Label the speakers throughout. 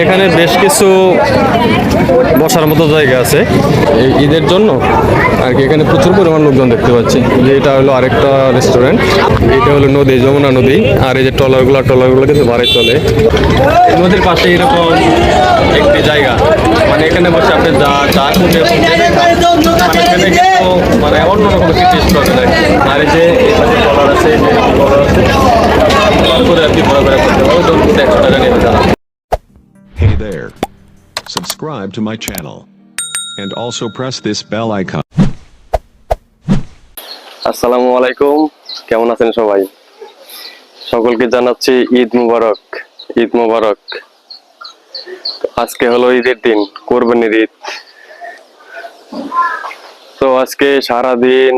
Speaker 1: এখানে বেশ কিছু বসার মতো জায়গা আছে। এই ঈদের জন্য আর কি এখানে প্রচুর পরিমাণ লোকজন দেখতে পাচ্ছি। যে এটা হলো আরেকটা রেস্টুরেন্ট এটা হলো নদী, যমুনা নদী। আর এই যে ট্রলারগুলো ট্রলারগুলো কিন্তু ভাড়ায় চলে নদীর পাশে এরকম একটি জায়গা। মানে এখানে বসে আপনি যা চা মানে এখানে কিন্তু মানে অন্যরকম একটি টেস্ট পাবেন আর এই যে ট্রলার আছে ট্রলার আছে। করে ঘোরাফেরা
Speaker 2: Subscribe to my channel. And also press this bell icon.
Speaker 1: আসসালামু আলাইকুম। কেমন আছেন সবাই? সকলকে জানাচ্ছি ঈদ মুবারক। ঈদ মুবারক। আজকে হলো ঈদের দিন, কোরবানির ঈদ। তো আজকে সারা দিন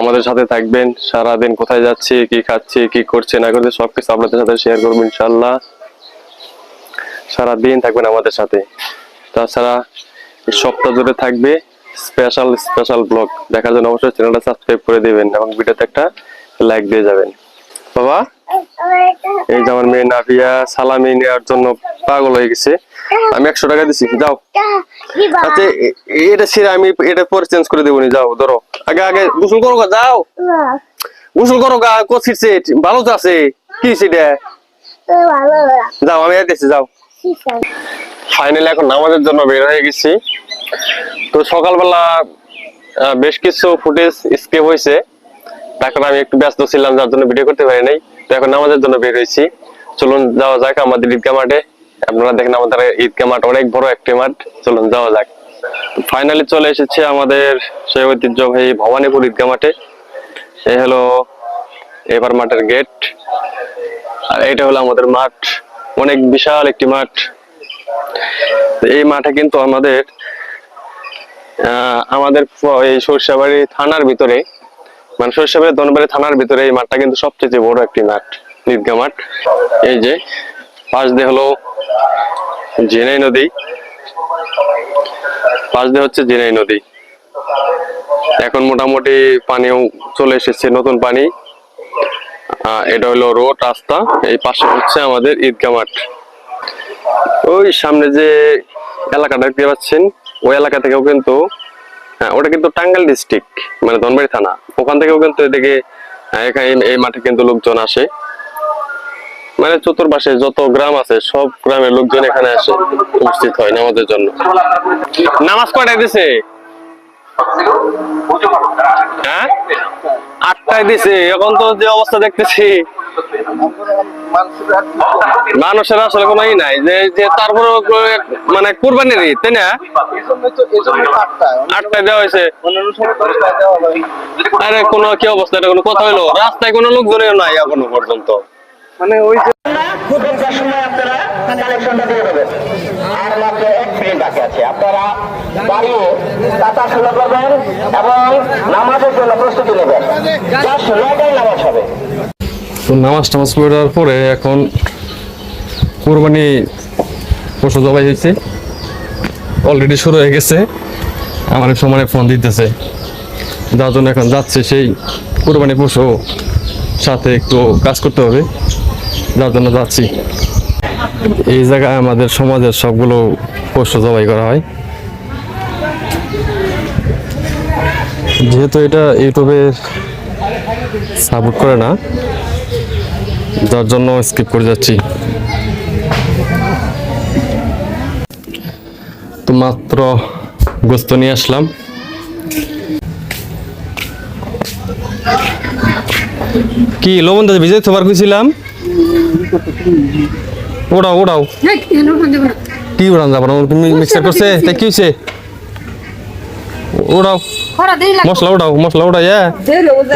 Speaker 1: আমাদের সাথে থাকবেন। সারা দিন কোথায় যাচ্ছি, কি খাচ্ছি, কি করছে, না করছে, সবকিছু আপনাদের সাথে শেয়ার করব ইনশাল্লাহ সারা দিন থাকবেন আমাদের সাথে। তাছাড়া সপ্তাহ জুড়ে থাকবে স্পেশাল স্পেশাল ব্লগ দেখার জন্য অবশ্যই চ্যানেলটা সাবস্ক্রাইব করে দিবেন এবং ভিডিওতে একটা লাইক দিয়ে যাবেন। বাবা এই যে আমার মেয়ে নাভিয়া সালামি নেওয়ার জন্য পাগল হয়ে গেছে। আমি একশো টাকা দিছি যাও। আচ্ছা এটা ছিঁড়ে আমি এটা পরে চেঞ্জ করে দেবো যাও ধরো। আগে আগে গোসল করো গা, যাও। গোসল করো গা কো ছিটছে ভালো তো আছে। কি সেটা? যাও আমি আর যাও। ফাইনালি এখন নামাজের জন্য বের হয়ে গেছি। তো সকালবেলা বেশ কিছু ফুটেজ স্কেপ হয়েছে। তারপর আমি একটু ব্যস্ত ছিলাম, যার জন্য ভিডিও করতে পারি নাই। তো এখন নামাজের জন্য বের হয়েছি। চলুন যাওয়া যাক আমাদের ঈদগা মাঠে। আপনারা দেখেন আমাদের ঈদগা মাঠ অনেক বড় একটি মাঠ। চলুন যাওয়া যাক। ফাইনালি চলে এসেছে আমাদের সেই ঐতিহ্যবাহী ভবানীপুর ঈদগা মাঠে। এই হলো এবার মাঠের গেট আর এটা হলো আমাদের মাঠ। অনেক বিশাল একটি মাঠ। এই মাঠে কিন্তু আমাদের আমাদের এই সরষাবাড়ি থানার ভিতরে মানে সরষাবাড়ি ধনবাড়ি থানার ভিতরে এই মাঠটা কিন্তু সবচেয়ে বড় একটি মাঠ ঈদগা মাঠ। এই যে, পাশ দিয়ে হলো জেনাই নদী। পাশ দিয়ে হচ্ছে জেনাই নদী। এখন মোটামুটি পানিও চলে এসেছে, নতুন পানি। এটা হলো রোড, রাস্তা। এই পাশে হচ্ছে আমাদের ঈদগা মাঠ। ওই সামনে যে এলাকাটা দেখতে পাচ্ছেন, ওই এলাকা থেকেও কিন্তু হ্যাঁ ওটা কিন্তু টাঙ্গাইল ডিস্ট্রিক্ট মানে ধনবাড়ি থানা। ওখান থেকেও কিন্তু এদিকে এখানে এই- মাঠে কিন্তু লোকজন আসে। মানে চতুর্পাশে যত গ্রাম আছে, সব গ্রামের লোকজন এখানে আসে, উপস্থিত হয় নামাজের জন্য। নামাজ কয়টায় দিছে? হ্যাঁ? আটটায় দিছে এখন তো যে অবস্থা দেখতেছি মানুষের আসলে কোনো ই নাই যে যে তারপরে মানে কুরবানির ঈদ তাই না? আটটায় দেওয়া হয়েছে। আরে কোনো কি অবস্থা এটা কোনো কথা হইল? রাস্তায় কোনো লোকজনও নাই এখনও পর্যন্ত।
Speaker 3: মানে ওই যে
Speaker 4: খুব বেকার সময় আপনারা কালেকশনটা দিয়ে দেবেন আর মাত্র এক মিনিট বাকি আছে। আপনারা দাঁড়িয়ে শুরু করবেন এবং নামাজের জন্য প্রস্তুতি নেবেন। নামাজ হবে।
Speaker 1: নামাজ টামাজ পড়ার পরে এখন কোরবানি পশু জবাই হয়েছে। অলরেডি শুরু হয়ে গেছে। আমার সমানে ফোন দিতেছে। যার জন্য এখন যাচ্ছে সেই কোরবানি পশু সাথে একটু কাজ করতে হবে। যার জন্য যাচ্ছি। এই জায়গায় আমাদের সমাজের সবগুলো পশু জবাই করা হয়। যেহেতু এটা ইউটিউবে সাপোর্ট করে না, যার জন্য স্কিপ করে যাচ্ছি। তো মাত্র গোস্ত নিয়ে আসলাম। কি, লবণ দাদা ভিজে তোমার খুঁজছিলাম ওড়াও ওড়াও। কি উড়ান যাব? না তুমি মিক্সার করছে? তাই কি হয়েছে ওড়াও। মশলা ওড়াও মশলা ওড়াই হ্যাঁ।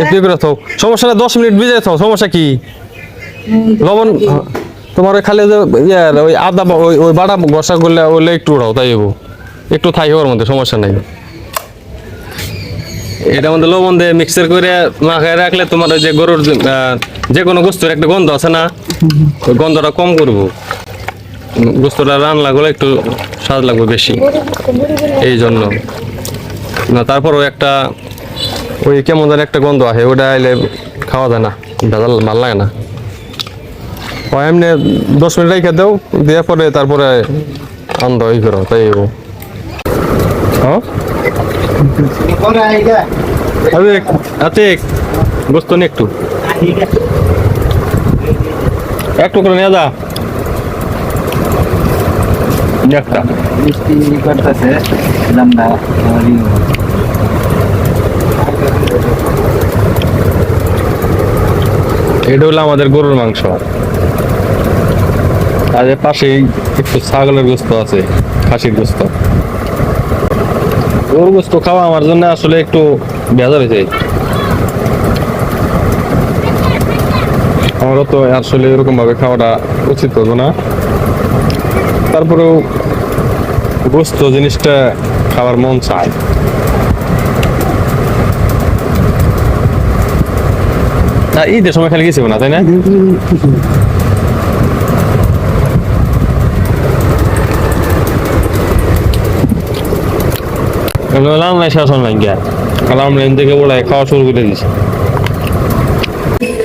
Speaker 1: একটু করে থাও। সমস্যা না দশ মিনিট ভিজে থাও সমস্যা কি? লবণ তোমার ওই খালি ইয়ার ওই আদা ওই ওই বাটা বসা করলে ওইলে একটু উড়াও তাই হব একটু থাই হওয়ার মধ্যে সমস্যা নাই। এটা মধ্যে লবণ দিয়ে মিক্সার করে মাখায় রাখলে তোমার ওই যে গরুর যে, কোনো গোস্তের একটা গন্ধ আছে না? ওই গন্ধটা কম করব। গোস্তটা রান লাগলে একটু স্বাদ লাগবে বেশি। এই জন্য না, তারপরও একটা ওই কেমন যেন একটা গন্ধ আসে ওটা আইলে খাওয়া যায় না, ভেজাল ভালো লাগে না। ও এমনি দশ মিনিট রেখে দেও, দেওয়ার পরে তারপরে আনন্দ ই করো, তাই ও। হ্যাঁ? আরে গোস্ত নে একটু। একটু করে নিয়ে যা। একটা।
Speaker 3: বৃষ্টি করতেছে লম্বা
Speaker 1: এটা হলো আমাদের গরুর মাংস। আর এর পাশেই একটু ছাগলের গোস্ত আছে খাসির গোস্ত। গরুর গোস্ত খাওয়া আমার জন্য আসলে একটু বেজার হয়েছে। আমারও তো আসলে এরকম ভাবে খাওয়াটা উচিত হতো না। তারপরেও গোস্ত জিনিসটা খাওয়ার মন চায়। না ঈদের সময় খালি গেছিল না তাই না? গিয়া। থেকে বলে খাওয়া শুরু করে দিয়েছে।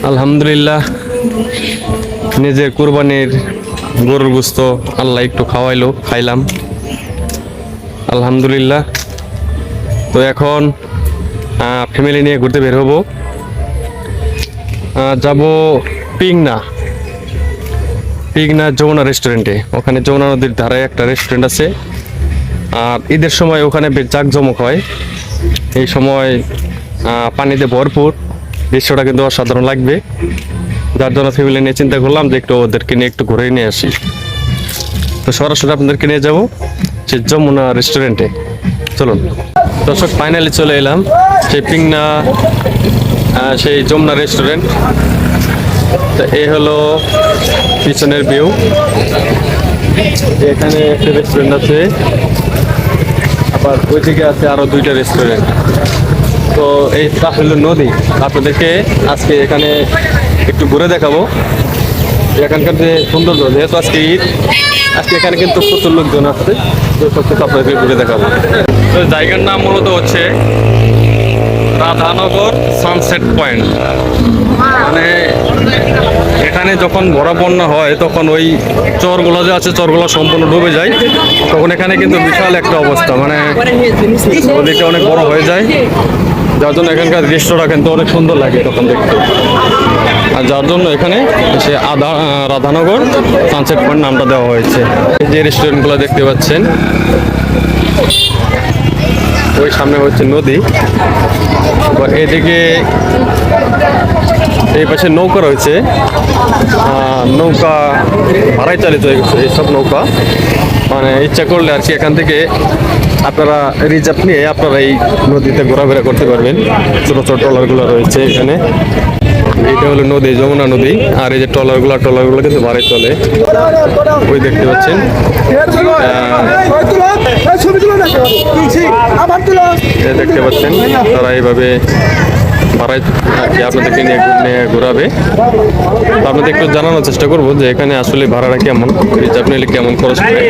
Speaker 1: আলহামদুলিল্লাহ। নিজের কুরবানির গরুর গুস্ত আল্লাহ একটু খাওয়াইলো, খাইলাম। আলহামদুলিল্লাহ। তো এখন ফ্যামিলি নিয়ে ঘুরতে বের হব। যাব পিংনা। পিংনা যমুনা রেস্টুরেন্টে ওখানে যমুনা নদীর ধারে একটা রেস্টুরেন্ট আছে। আর ঈদের সময় ওখানে বেশ জাঁকজমক হয়। এই সময় পানিতে ভরপুর। দৃশ্যটা কিন্তু অসাধারণ লাগবে। যার জন্য ফ্যামিলি নিয়ে চিন্তা করলাম যে একটু ওদেরকে নিয়ে একটু ঘুরে নিয়ে আসি। তো সরাসরি আপনাদেরকে নিয়ে যাব সে যমুনা রেস্টুরেন্টে চলুন। দর্শক ফাইনালি চলে এলাম সেই পিংনা সেই যমুনা রেস্টুরেন্ট তো এই হলো পিছনের ভিউ এখানে একটা রেস্টুরেন্ট আছে। আবার ওইদিকে আছে আরও দুইটা রেস্টুরেন্ট তো এই তা হলো নদী, আপনাদেরকে আজকে এখানে একটু ঘুরে দেখাবো। এখানকার যে সৌন্দর্য, যেহেতু আজকে ঈদ, আজকে এখানে কিন্তু প্রচুর লোকজন আসছে তো সব কিছু আপনাদেরকে ঘুরে দেখাবো। তো জায়গার নাম মূলত হচ্ছে রাধানগর সানসেট পয়েন্ট। মানে এখানে যখন ভরা বন্যা হয়, তখন ওই চরগুলো যে আছে, চরগুলো সম্পূর্ণ ডুবে যায়। তখন এখানে কিন্তু বিশাল একটা অবস্থা। মানে নদীটা অনেক বড় হয়ে যায়। যার জন্য এখানকার দৃশ্যটা কিন্তু অনেক সুন্দর লাগে তখন দেখতে। যার জন্য এখানে সে আধা রাধানগর সানসেট পয়েন্ট নামটা দেওয়া হয়েছে। যে রেস্টুরেন্টগুলো দেখতে পাচ্ছেন, ওই সামনে হচ্ছে নদী। এদিকে এই পাশে নৌকা রয়েছে। নৌকা ভাড়াই চালিত এইসব নৌকা। মানে ইচ্ছা করলে আর কি এখান থেকে আপনারা রিজার্ভ নিয়ে আপনারা এই নদীতে ঘোরাফেরা করতে পারবেন। ছোটো ছোটো ট্রলারগুলো রয়েছে এখানে। এটা হলো নদী, যমুনা নদী। আর এই যে ট্রলারগুলো ট্রলারগুলো কিন্তু ভাড়াই চলে। ওই দেখতে পাচ্ছেন। দেখতে পাচ্ছেন, তারা এইভাবে ভাড়ায় কি আপনাদেরকে নিয়ে ঘোরাবে। একটু জানানোর চেষ্টা করব যে এখানে আসলে ভাড়াটা কেমন নিলে কেমন খরচ পড়ে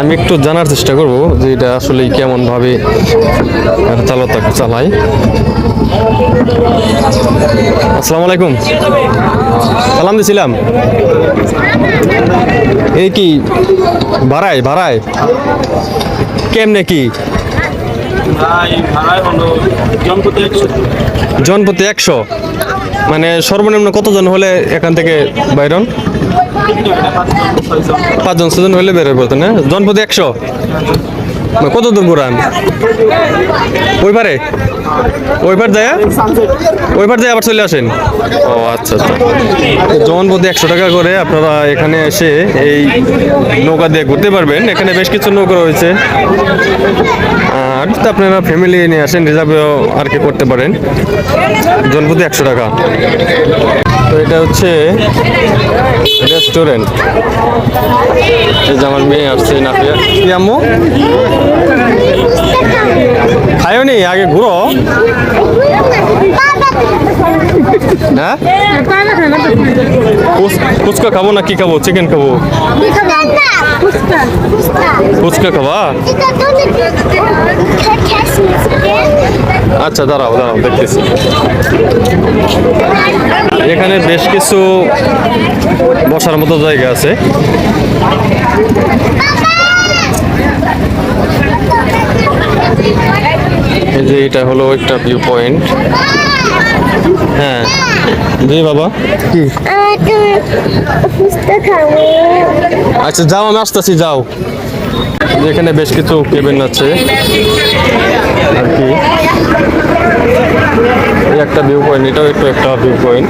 Speaker 1: আমি একটু জানার চেষ্টা করব যে এটা আসলে কেমন ভাবে চালতা চালায়। আসসালামু আলাইকুম। সালাম দিছিলাম। এই কি? ভাড়ায় ভাড়ায়? কেমনে কি? জনপ্রতি একশো। মানে সর্বনিম্ন কতজন হলে এখান থেকে বাইরন? পাঁচজন। ছজন হলে বের হয়ে পড়তো না? জনপ্রতি একশো? কত দূর ঘুরান? ওই পারে? ওই পার যায় ওই পার যায় আবার চলে আসেন? ও আচ্ছা আচ্ছা। জনপ্রতি একশো টাকা করে আপনারা এখানে এসে এই নৌকা দিয়ে ঘুরতে পারবেন। এখানে বেশ কিছু নৌকা রয়েছে। আর আপনারা ফ্যামিলি নিয়ে আসেন রিজার্ভেও আর কি করতে পারেন। জনপ্রতি একশো টাকা। তো এটা হচ্ছে রেস্টুরেন্ট। এই যে আমার মেয়ে আসছে নাফিয়া কি আম্মু? খায়ও নি? আগে ঘুরো। হ্যাঁ? ফুচ- ফুচকা খাব না কি খাব? চিকেন খাব। ফুচকা খাবা? আচ্ছা দাঁড়াও দাঁড়াও, দেখতেছি। এখানে এখানে বেশ কিছু বসার মতো জায়গা আছে। এই যে এটা হলো একটা ভিউ পয়েন্ট হ্যাঁ। জি বাবা। কি? আচ্ছা যাও আমি আসতেছি যাও। যেখানে বেশ কিছু কেবিন আছে। আর কি? এই একটা ভিউ পয়েন্ট এটাও একটু একটা ভিউ পয়েন্ট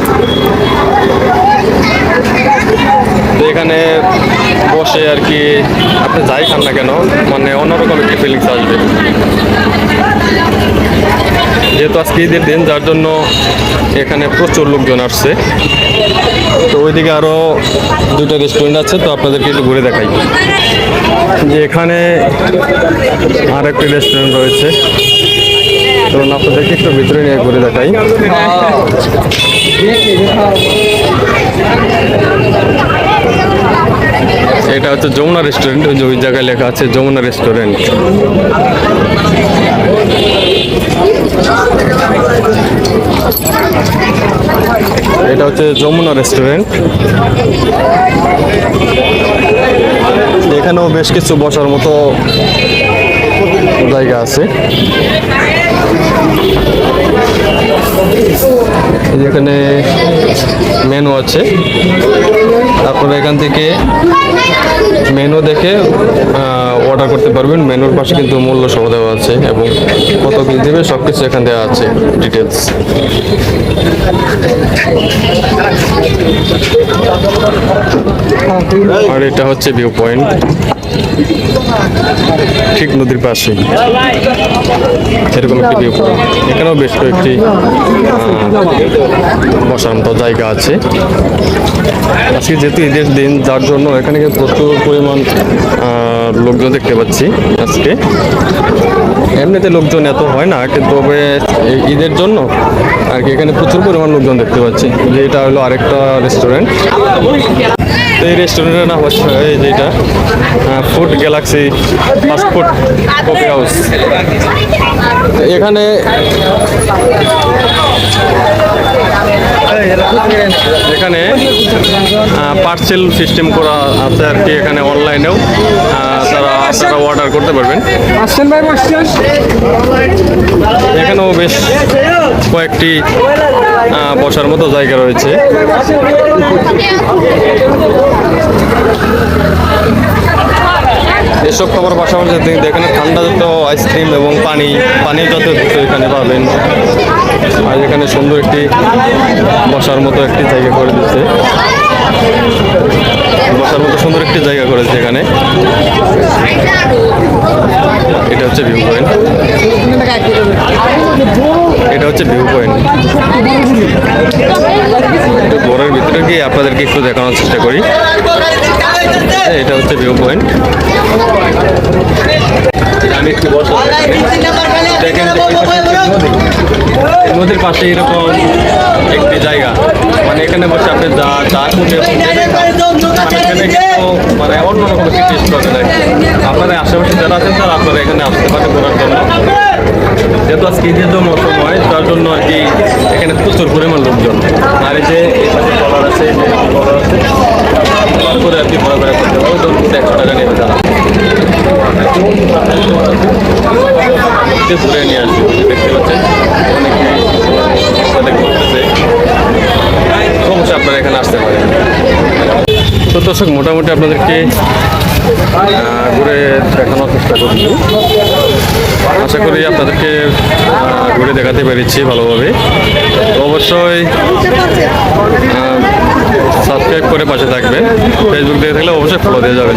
Speaker 1: তো এখানে বসে আর কি আপনি যাই খান না কেন মানে অন্যরকম একটি ফিলিংস আসবে। যেহেতু আজকে ঈদের দিন, যার জন্য এখানে প্রচুর লোকজন আসছে। তো ওইদিকে আরও দুটো রেস্টুরেন্ট আছে, তো আপনাদেরকে একটু ঘুরে দেখাই। যে এখানে আর একটি রেস্টুরেন্ট রয়েছে। তো আপনাদেরকে একটু ভিতরে নিয়ে ঘুরে দেখাই। এটা হচ্ছে যমুনা রেস্টুরেন্ট ওই জায়গায় লেখা আছে যমুনা রেস্টুরেন্ট এটা হচ্ছে যমুনা রেস্টুরেন্ট এখানেও বেশ কিছু বসার মতো জায়গা আছে। এখানে মেনু আছে। তারপরে এখান থেকে মেনু দেখে অর্ডার করতে পারবেন। মেনুর পাশে কিন্তু মূল্য সহ দেওয়া আছে এবং কত কি দেবে সব কিছু এখানে দেওয়া আছে ডিটেলস আর এটা হচ্ছে ভিউ পয়েন্ট ঠিক নদীর পাশে। এরকম একটি ভিউ পয়েন্ট এখানেও বেশ কয়েকটি বসার জায়গা আছে। আজকে যেহেতু ঈদের দিন, যার জন্য এখানে প্রচুর পরিমাণ লোকজন দেখতে পাচ্ছি আজকে। এমনিতে লোকজন এত হয় না, কিন্তু ঈদের জন্য আর কি এখানে প্রচুর পরিমাণ লোকজন দেখতে পাচ্ছি। যে এটা হলো আরেকটা রেস্টুরেন্ট তো এই রেস্টুরেন্টের নাম হচ্ছে যেটা food galaxy fast food coffee house এখানে এখানে পার্সেল সিস্টেম করা আছে আর কি এখানে অনলাইনেও তারা তারা অর্ডার করতে পারবেন। এখানেও বেশ কয়েকটি বসার মতো জায়গা রয়েছে। এসব খাবার পাশাপাশি এখানে ঠান্ডা যত আইসক্রিম এবং পানি পানি যত যত এখানে পাবেন। আর এখানে সুন্দর একটি বসার মতো একটি জায়গা করে দিচ্ছে। বসার মতো সুন্দর একটি জায়গা করেছে এখানে। এটা হচ্ছে ভিউ পয়েন্ট এটা হচ্ছে ভিউ পয়েন্ট ঘরের ভিতরে গিয়ে আপনাদেরকে একটু দেখানোর চেষ্টা করি। এটা হচ্ছে ভিউ পয়েন্ট আমি একটু বসে দেখেন নদীর পাশে এরকম একটি জায়গা। মানে এখানে বসে আপনি যা চা কুটে মানে এখানে কিন্তু মানে অন্যরকম একটি টেস্ট পাবেন আর আশেপাশে যারা আছেন তারা আপনারা এখানে আসতে পারেন ঘোরার জন্য। যেহেতু আজকে ঈদের জন্য সময় তার জন্য আর কি এখানে প্রচুর পরিমাণ লোকজন। আর এই যে এই পাশে কলার আছে যে কলার আছে করে আর কি ঘোরাফেরা করতে পারবে তো একশো টাকা নেবে তারা ঘুরে নিয়ে আসবে দেখতে পাচ্ছেন অবশ্যই আপনারা এখানে আসতে পারেন তো দর্শক, মোটামুটি আপনাদেরকে ঘুরে দেখানোর চেষ্টা করছি। আশা করি আপনাদেরকে ঘুরে দেখাতে পেরেছি ভালোভাবে। অবশ্যই সাবস্ক্রাইব করে পাশে থাকবেন। ফেসবুক দিয়ে থাকলে অবশ্যই ফলো দিয়ে যাবেন।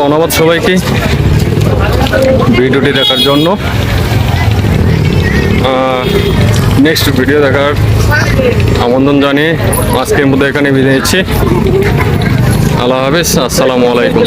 Speaker 1: ধন্যবাদ সবাইকে ভিডিওটি দেখার জন্য। নেক্সট ভিডিও দেখার আমন্ত্রণ জানিয়ে আজকের মধ্যে এখানে বিদায় নিচ্ছি। আল্লাহ হাফেজ, আসসালামু আলাইকুম।